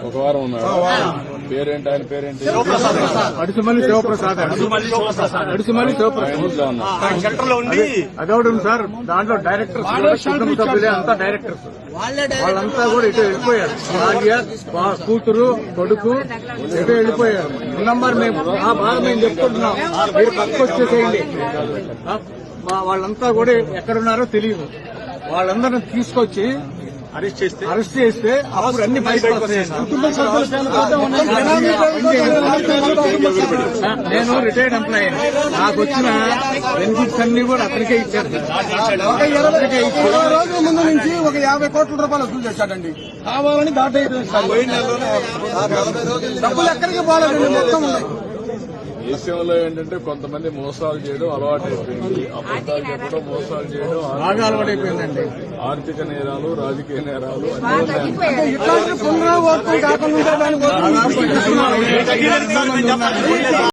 ఒక వారం ఉన్నాడు పేరేంటి ఆయన పేరేంటి అడుసుమల్లి శివప్రసాద్ అడుసుమల్లి శివప్రసాద్ ఇంట్లో అదొకటి సార్ దాంట్లో డైరెక్టర్స్ కుటుంబ సభ్యులే అంతా డైరెక్టర్స్ వాళ్ళంతా కూడా ఇటు వెళ్ళిపోయారు భార్య కూతురు కొడుకు ఇటు వెళ్ళిపోయారు నంబర్ మేము ఆ బాధ మేము చెప్పుకుంటున్నాం మీరు పక్కకు వచ్చేసేయండి వాళ్ళంతా కూడా ఎక్కడున్నారో తెలియదు. వాళ్ళందరిని తీసుకొచ్చి అరెస్ట్ చేస్తే? అరెస్ట్ చేస్తే అప్పుడు అన్ని. నేను రిటైర్డ్ ఎంప్లాయీ నాకు వచ్చిన బెనిఫిట్స్ అన్ని కూడా అతనికే ఇచ్చారు ఇరవై రోజుల ముందు నుంచి ఒక యాభై కోట్ల రూపాయలు వసూలు చేశాడండి. కావాలని దాటేయడం డబ్బులు ఎక్కడికి పోలేదండి మొత్తం ఉన్నాయి. దేశంలో ఏంటంటే కొంతమంది మోసాలు చేయడం అలవాటు అయిపోయింది అబద్దాలు చెప్పడం మోసాలు చేయడం బాగా అలవాటైపోయిందండి. ఆర్థిక నేరాలు రాజకీయ నేరాలు అన్ని